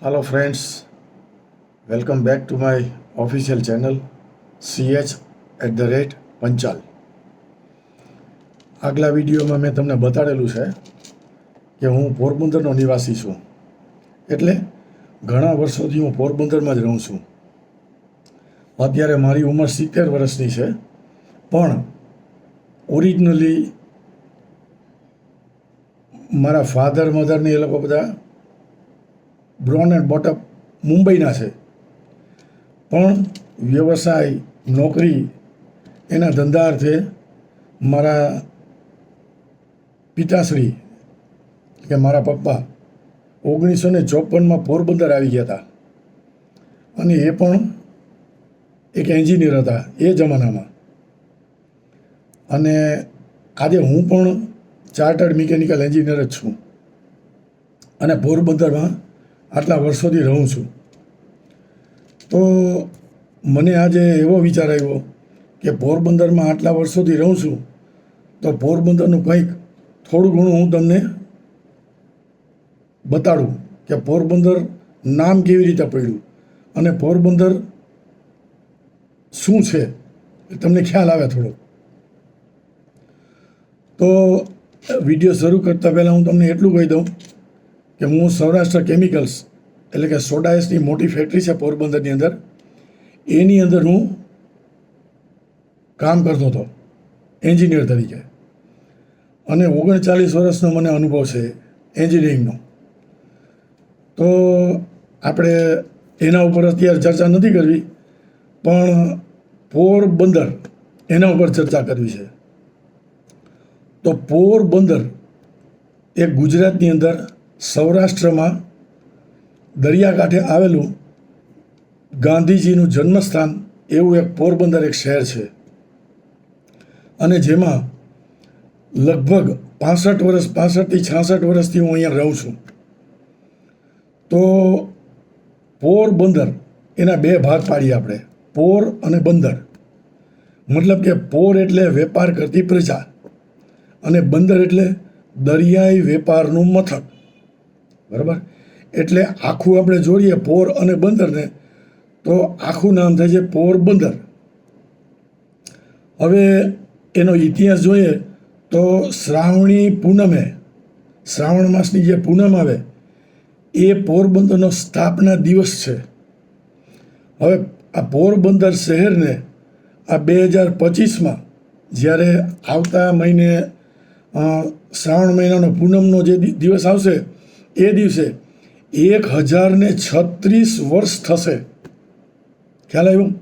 Hello, friends welcome back to my official channel CH at the rate Panchal આગલા વિડીયોમાં મેં તમને બતાડેલું છે કે હું પોરબંદરનો નિવાસી છું. એટલે ઘણા વર્ષોથી હું પોરબંદરમાં જ રહું છું. અત્યારે મારી ઉંમર સિત્તેર વર્ષની છે પણ ઓરિજિનલી મારા ફાધર મધરને એ લોકો બધા બ્રોન એન્ડ બોટઅપ મુંબઈના છે. પણ વ્યવસાય, નોકરી એના ધંધા અર્થે મારા પિતાશ્રી, કે મારા પપ્પા, ઓગણીસો ને ચોપનમાં પોરબંદર આવી ગયા હતા. અને એ પણ એક એન્જિનિયર હતા, એ જમાનામાં. અને આજે હું પણ ચાર્ટર્ડ મિકેનિકલ એન્જિનિયર જ છું. અને પોરબંદરમાં આટલા વર્ષોથી રહું છું. તો મને આજે એવો વિચાર આવ્યો કે પોરબંદરમાં આટલા વર્ષોથી રહું છું, તો પોરબંદરનું કંઈક થોડું ઘણું હું તમને બતાડું કે પોરબંદર નામ કેવી રીતે પડ્યું અને પોરબંદર શું છે એ તમને ખ્યાલ આવે થોડો. તો વીડિયો શરૂ કરતાં પહેલાં હું તમને એટલું કહી દઉં કે હું સૌરાષ્ટ્ર કેમિકલ્સ એટલે કે સોડાયસની મોટી ફેક્ટરી છે પોરબંદરની અંદર, એની અંદર હું કામ કરતો હતો એન્જિનિયર તરીકે. અને ઓગણચાલીસ વર્ષનો મને અનુભવ છે એન્જિનિયરિંગનો. તો આપણે એના ઉપર અત્યારે ચર્ચા નથી કરવી, પણ પોરબંદર એના ઉપર ચર્ચા કરવી છે. તો પોરબંદર એ ગુજરાતની અંદર સૌરાષ્ટ્રમાં દરિયાકાંઠે આવેલું ગાંધીજીનું જન્મસ્થાન એવું એક પોરબંદર એક શહેર છે. અને જેમાં લગભગ પાસઠ વર્ષ પાસઠથી છાસઠ વર્ષથી હું અહીંયા રહું છું. તો પોરબંદર એના બે ભાગ પાડીએ આપણે. પોર અને બંદર. મતલબ કે પોર એટલે વેપાર કરતી પ્રજા અને બંદર એટલે દરિયાઈ વેપારનું મથક. બરાબર? એટલે આખું આપણે જોડીએ પોર અને બંદરને, તો આખું નામ થાય છે પોરબંદર હવે એનો ઇતિહાસ જોઈએ તો શ્રાવણી પૂનમે, શ્રાવણ માસની જે પૂનમ આવે, એ પોરબંદરનો સ્થાપના દિવસ છે. હવે આ પોરબંદર શહેરને આ બે હજાર પચીસમાં જ્યારે આવતા મહિને શ્રાવણ મહિનાનો પૂનમનો જે દિવસ આવશે એ દિવસે એક હજારને છત્રીસ વર્ષ થશે. ખ્યાલ આવ્યું?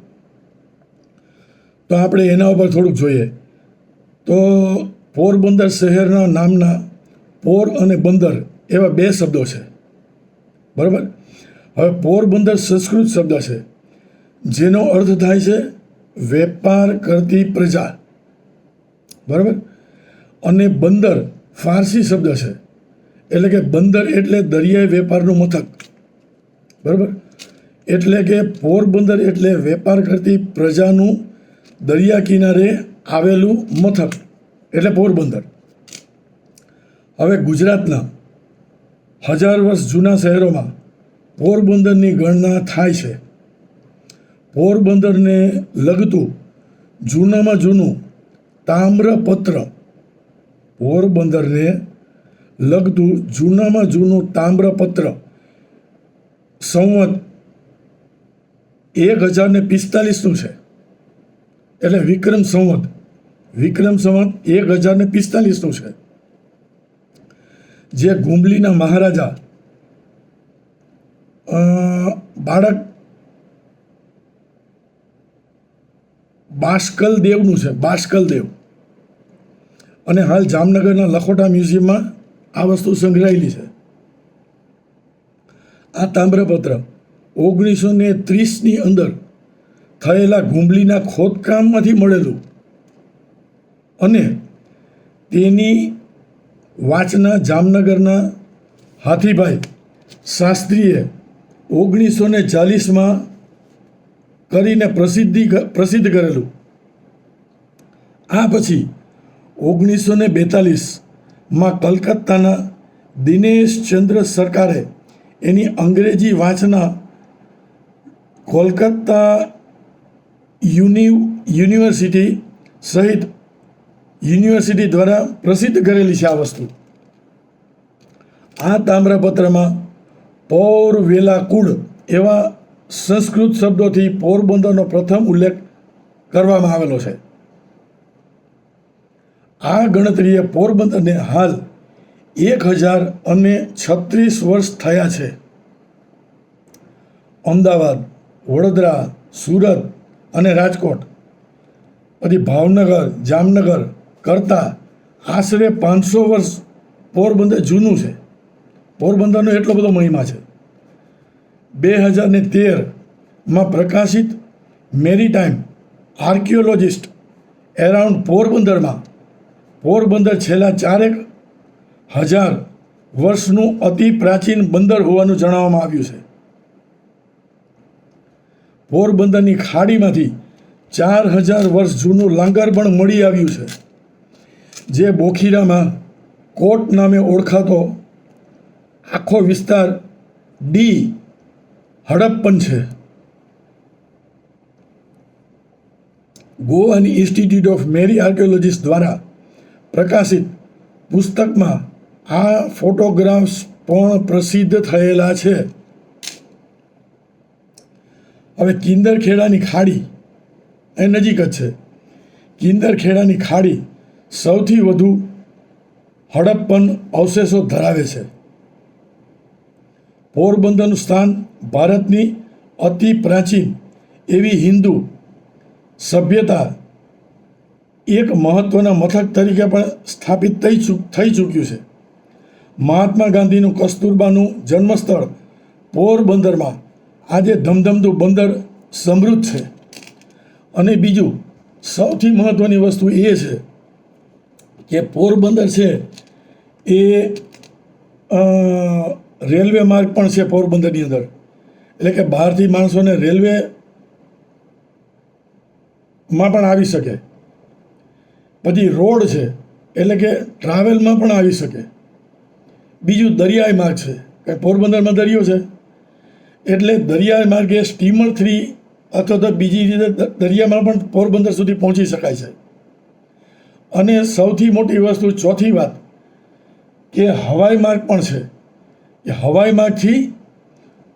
તો આપણે એના ઉપર થોડુંક જોઈએ. તો પોરબંદર શહેરના નામના પોર અને બંદર એવા બે શબ્દો છે. બરાબર? હવે પોરબંદર સંસ્કૃત શબ્દ છે. જેનો અર્થ થાય છે વેપાર કરતી પ્રજા. બરાબર? અને બંદર ફારસી શબ્દ છે. એટલે કે બંદર એટલે દરિયાઈ વેપારનું મથક. બરાબર? એટલે કે પોરબંદર એટલે વેપાર કરતી પ્રજાનું દરિયા કિનારે આવેલું મથક, એટલે પોરબંદર હવે ગુજરાતના હજાર વર્ષ જૂના શહેરોમાં પોરબંદરની ગણના થાય છે. પોરબંદરને લગતું જૂનામાં જૂનું તામ્રપત્ર પોરબંદરને લગતું જૂનામાં જૂનું તામ્રપત્ર. સંવત એક હજાર ને પિસ્તાલીસનું છે. એટલે વિક્રમ સંવત. વિક્રમ સંવત એક હજાર ને પિસ્તાલીસનું છે. જે ગુંબલીના મહારાજા બાળક બાષ્કલ દેવનું છે બાષ્કલ દેવ અને હાલ જામનગરના લખોટા મ્યુઝિયમમાં આ વસ્તુ સંગ્રહાયેલી છે. આ તામ્રપત્ર ઓગણીસો ને ત્રીસની અંદર થયેલા ગુંબલીના ખોદકામમાંથી મળેલું અને તેની વાંચના જામનગરના હાથીભાઈ શાસ્ત્રીએ ઓગણીસો ને ચાલીસમાં કરીને પ્રસિદ્ધિ પ્રસિદ્ધ કરેલું. આ પછી ઓગણીસો ને બેતાલીસમાં કલકત્તાના દિનેશ ચંદ્ર સરકારે એની અંગ્રેજી વાંચના કોલકાતા યુનિ, યુનિવર્સિટી સહિત યુનિવર્સિટી દ્વારા પ્રસિદ્ધ કરેલી છે આ વસ્તુ. આ તામ્રપત્રમાં પૌર વેલા કુળ એવા સંસ્કૃત શબ્દોથી પોરબંદરનો પ્રથમ ઉલ્લેખ કરવામાં આવેલો છે. આ ગણતરીએ પોરબંદરને હાલ એક હજાર અને છત્રીસ વર્ષ થયા છે. અમદાવાદ, વડોદરા, સુરત અને રાજકોટ. પછી ભાવનગર, જામનગર, કરતાં આશરે પાંચસો વર્ષ પોરબંદર જૂનું છે. પોરબંદરનો એટલો બધો મહિમા છે. બે હજાર ને તેરમાં પ્રકાશિત મેરીટાઈમ આર્કિયોલોજિસ્ટ એરાઉન્ડ પોરબંદરમાં પોરબંદર છેલ્લા ચારેક હજાર વર્ષનું અતિ પ્રાચીન બંદર હોવાનું જણાવવામાં આવ્યું છે. પોરબંદરની ખાડીમાંથી ચાર હજાર વર્ષ જૂનું લાંગર પણ મળી આવ્યું છે, જે બોખીરામાં કોટ નામે ઓળખાતો આખો વિસ્તાર ડી હડપ્પન છે. ગોવાની ઇન્સ્ટિટ્યૂટ ઓફ મેરી આર્કિયોલોજીસ્ટ દ્વારા પ્રકાશિત પુસ્તકમાં આ ફોટોગ્રાફ્સ પણ પ્રસિદ્ધ થયેલા છે. હવે કિંદરખેડાની ખાડી એ નજીક જ છે. કિંદરખેડાની ખાડી સૌથી વધુ હડપ્પન અવશેષો ધરાવે છે. પોરબંદરનું સ્થાન ભારતની અતિ પ્રાચીન એવી હિન્દુ સભ્યતા એક મહત્ત્વના મથક તરીકે પણ સ્થાપિત થઈ ચૂક થઈ ચૂક્યું છે. મહાત્મા ગાંધીનું કસ્તુરબાનું જન્મસ્થળ પોરબંદરમાં આજે ધમધમતું બંદર સમૃદ્ધ છે. અને બીજું, સૌથી મહત્ત્વની વસ્તુ એ છે કે પોરબંદર છે એ રેલવે માર્ગ પણ છે પોરબંદરની અંદર. એટલે કે બહારથી માણસોને રેલવે માં પણ આવી શકે. પછી રોડ છે, એટલે કે ટ્રાવેલમાં પણ આવી શકે. બીજું દરિયાઈ માર્ગ છે, કે પોરબંદરમાં દરિયો છે. એટલે દરિયાઈ માર્ગે સ્ટીમર થ્રી અથવા તો બીજી રીતે દરિયામાં પણ પોરબંદર સુધી પહોંચી શકાય છે. અને સૌથી મોટી વસ્તુ, ચોથી વાત, કે હવાઈ માર્ગ પણ છે. કે હવાઈ માર્ગથી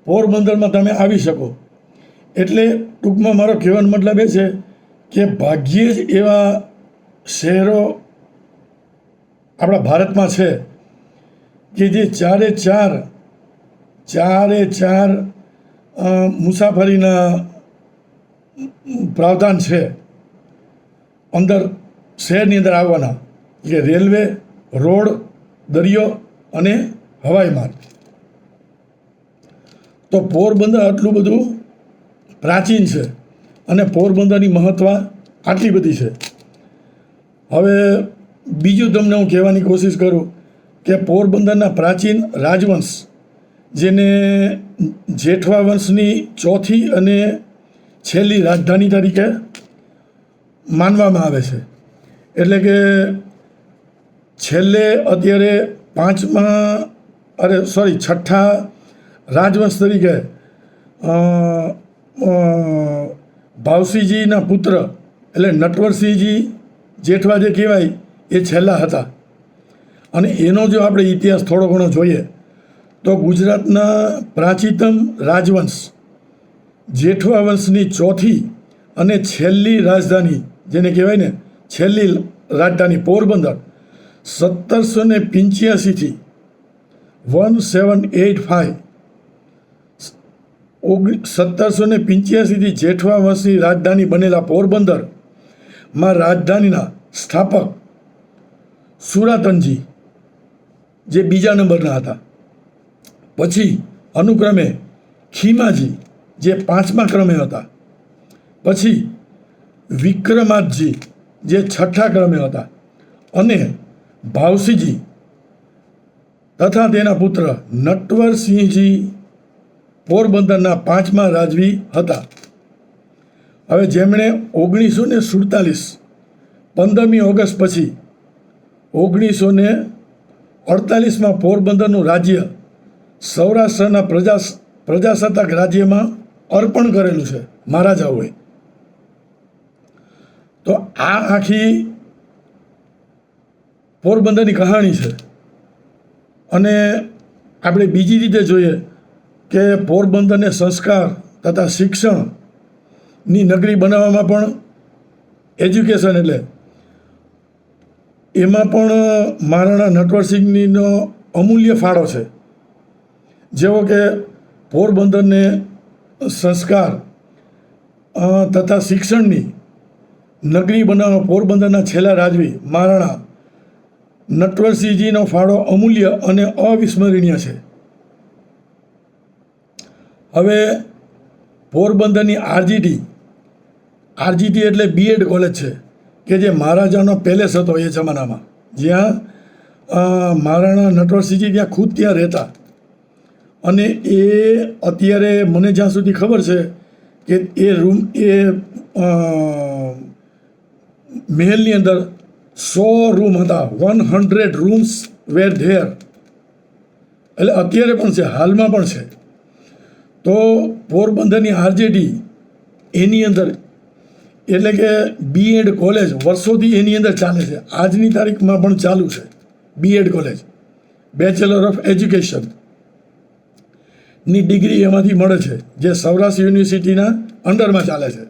પોરબંદરમાં તમે આવી શકો. એટલે ટૂંકમાં મારો કહેવાનો મતલબ એ છે કે ભાગ્યે જ એવા શહેરો આપણા ભારતમાં છે કે જે ચારે ચાર ચારે ચાર મુસાફરીના પ્રાવધાન છે અંદર શહેરની અંદર આવવાના. કે રેલવે, રોડ, દરિયો અને હવાઈ માર્ગ. તો પોરબંદર આટલું બધું પ્રાચીન છે અને પોરબંદરની મહત્ત્વ આટલી બધી છે. હવે બીજું તમને હું કહેવાની કોશિશ કરું કે પોરબંદરના પ્રાચીન રાજવંશ, જેને જેઠવા વંશની ચોથી અને છેલ્લી રાજધાની તરીકે માનવામાં આવે છે. એટલે કે છેલ્લે અત્યારે પાંચમા, અરે સોરી છઠ્ઠા રાજવંશ તરીકે ભાવસિંહજીના પુત્ર એટલે નટવરસિંહજી જેઠવા જે કહેવાય, એ છેલ્લા હતા. અને એનો જો આપણે ઇતિહાસ થોડો ઘણો જોઈએ, તો ગુજરાતના પ્રાચીનતમ રાજવંશ, જેઠવા વંશની ચોથી અને છેલ્લી રાજધાની, જેને કહેવાય ને, છેલ્લી રાજધાની પોરબંદર, સત્તરસો ને પંચ્યાસીથી વન સેવન એટ ફાઇવ ઓગણી, સત્તરસો ને પંચ્યાસીથી જેઠવા વંશની રાજધાની બનેલા પોરબંદરમાં રાજધાનીના સ્થાપક સુરાતનજી, જે બીજા નંબરના હતા. પછી અનુક્રમે ખીમાજી, જે પાંચમા ક્રમે હતા. પછી વિક્રમાદજી, જે છઠ્ઠા ક્રમે હતા. અને ભાવસીજી તથા તેના પુત્ર નટવરસિંહજી પોરબંદરના પાંચમા રાજવી હતા. હવે જેમણે ઓગણીસો ને સુડતાલીસ પંદરમી ઓગસ્ટ પછી ઓગણીસો ને અડતાલીસમાં પોરબંદરનું રાજ્ય સૌરાષ્ટ્રના પ્રજા પ્રજાસત્તાક રાજ્યમાં અર્પણ કરેલું છે મહારાજાઓએ. તો આ આખી પોરબંદરની કહાણી છે. અને આપણે બીજી રીતે જોઈએ કે પોરબંદરને સંસ્કાર તથા શિક્ષણની નગરી બનાવવામાં પણ એજ્યુકેશન એટલે. એમાં પણ મહારાણા નટવરસિંહનીનો અમૂલ્ય ફાળો છે. જેવો કે પોરબંદરને સંસ્કાર તથા શિક્ષણની નગરી બનાવવા પોરબંદરના છેલ્લા રાજવી મહારાણા નટવરસિંહજીનો ફાળો અમૂલ્ય અને અવિસ્મરણીય છે. હવે પોરબંદરની આરજીટી આરજીટી એટલે બીએડ કોલેજ છે, કે જે મહારાજાનો પેલેસ હતો એ જમાનામાં. જ્યાં મહારાણા નટવરસિંહજી ત્યાં ખુદ ત્યાં રહેતા. અને એ અત્યારે મને જ્યાં સુધી ખબર છે કે એ રૂમ, એ મહેલની અંદર સો રૂમ હતા, one hundred rooms were there. એટલે અત્યારે પણ છે, હાલમાં પણ છે. તો પોરબંદરની આરજેડી એની અંદર એટલે કે બી એડ કોલેજ વર્ષોથી એની અંદર ચાલે છે. આજની તારીખમાં પણ ચાલુ છે. B Ed college bachelor of એજ્યુકેશનની degree એમાંથી મળે છે, જે સૌરાષ્ટ્ર યુનિવર્સિટીના અંડરમાં ચાલે છે.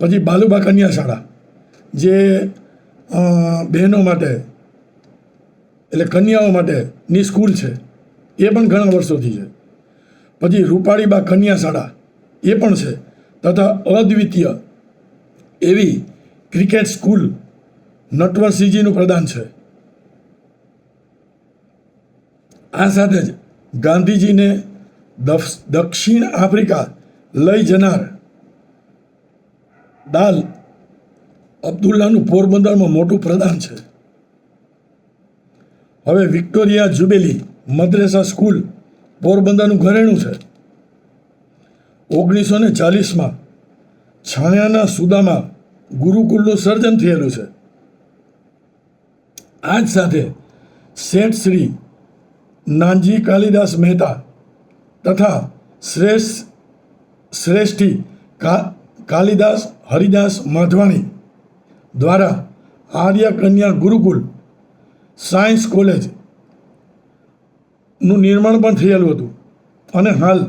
પછી બાલુબા કન્યા શાળા જે બહેનો માટે, એટલે કન્યાઓ માટેની સ્કૂલ છે. એ પણ ઘણા વર્ષોથી છે. પછી રૂપાળીબા કન્યા શાળા એ પણ છે. તથા અદ્વિતીય એવી ક્રિકેટ સ્કૂલ નટવરસિંહજીનું પ્રદાન છે. આ સાથે જ ગાંધીજીને દક્ષિણ આફ્રિકા લઈ જનાર દાલ અબ્દુલ્લાનું પોરબંદરમાં મોટું પ્રદાન છે. હવે વિક્ટોરિયા જુબેલી મદ્રેસા સ્કૂલ પોરબંદરનું ઘરેણું છે. ઓગણીસો ને ચાલીસમાં છાણિયાના સુદામાં ગુરુકુળનું સર્જન થયેલું છે. આ જ સાથે શેઠ શ્રી નાનજી કાલિદાસ મહેતા તથા શ્રેષ્ઠ શ્રેષ્ઠી કાલિદાસ હરિદાસ માધવાણી દ્વારા આર્ય કન્યા ગુરુકુલ સાયન્સ કોલેજનું નિર્માણ પણ થયેલું હતું. અને હાલ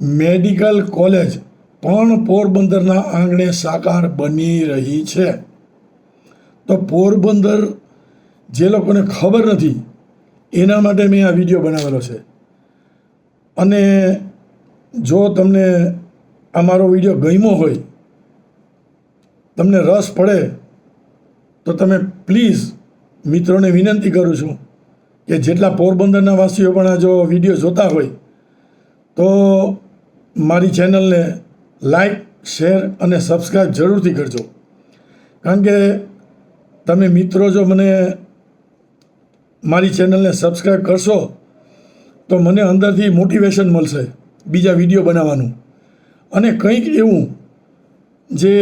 મેડિકલ કોલેજ પણ પોરબંદરના આંગણે સાકાર બની રહી છે. તો પોરબંદર જે લોકોને ખબર નથી, એના માટે મેં આ વીડિયો બનાવેલો છે. અને જો તમને આ મારો વીડિયો ગમ્યો હોય, તમને રસ પડે, તો તમે પ્લીઝ મિત્રોને વિનંતી કરું છું કે જેટલા પોરબંદરના વાસીઓ પણ આ જો વીડિયો જોતા હોય, તો મારી ચેનલને લાઈક, શેર અને સબસ્ક્રાઈબ જરૂરથી કરજો. કારણ કે તમે મિત્રો જો મને મારી ચેનલને સબસ્ક્રાઈબ કરશો, તો મને અંદરથી મોટિવેશન મળશે બીજા વીડિયો બનાવવાનું. અને કંઈક એવું જે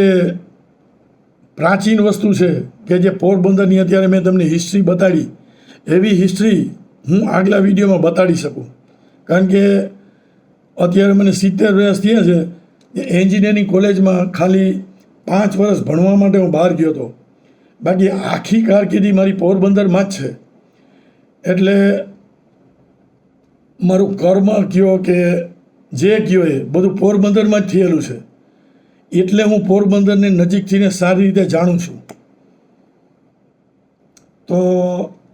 પ્રાચીન વસ્તુ છે કે જે પોરબંદરની અત્યારે મેં તમને હિસ્ટ્રી બતાડી, એવી હિસ્ટ્રી હું આગલા વિડીયોમાં બતાડી શકું. કારણ કે અત્યારે મને સિત્તેર વર્ષ થયા છે એન્જિનિયરિંગ કોલેજમાં ખાલી પાંચ વર્ષ ભણવા માટે હું બહાર ગયો હતો. બાકી આખી કારકિર્દી મારી પોરબંદરમાં જ છે. એટલે મારું કર્મ કયો કે જે કયો એ બધું પોરબંદરમાં જ થયેલું છે. એટલે હું પોરબંદરને નજીકથીને સારી રીતે જાણું છું. તો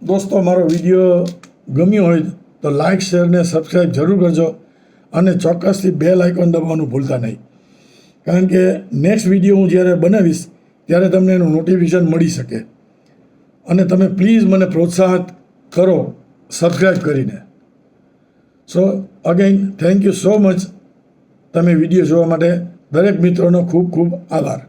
દોસ્તો, મારો વીડિયો ગમ્યો હોય તો લાઇક શેર ને સબસ્ક્રાઈબ જરૂર કરજો અને ચોક્કસથી બે લાઇકોન દબાવવાનું ભૂલતા નહીં. કારણ કે નેક્સ્ટ વીડિયો હું જ્યારે બનાવીશ, ત્યારે તમને એનું નોટિફિકેશન મળી શકે. અને તમે પ્લીઝ મને પ્રોત્સાહિત કરો સબસ્ક્રાઈબ કરીને. So again thank you so much તમે વીડિયો જોવા માટે દરેક મિત્રોનો ખૂબ ખૂબ આભાર.